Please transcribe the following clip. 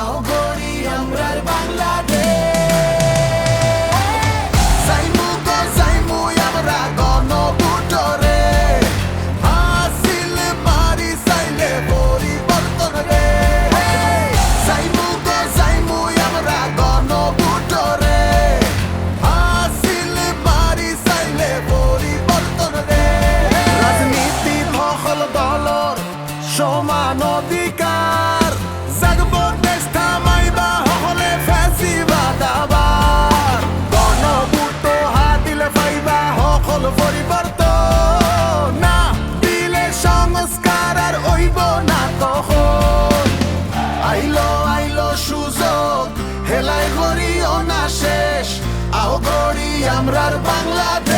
আও গড়ি আমরার বাংলাদেশ। সাইমু গো সাইমু আমরা গণভোটরে। হাসিল মারি সাইলে পরিবর্তন রে। সাইমু গো সাইমু আমরা গণভোটরে। হাসিল মারি সাইলে পরিবর্তন রে। রাজনীতি দখল দলর সময় সোনার বাংলাদেশ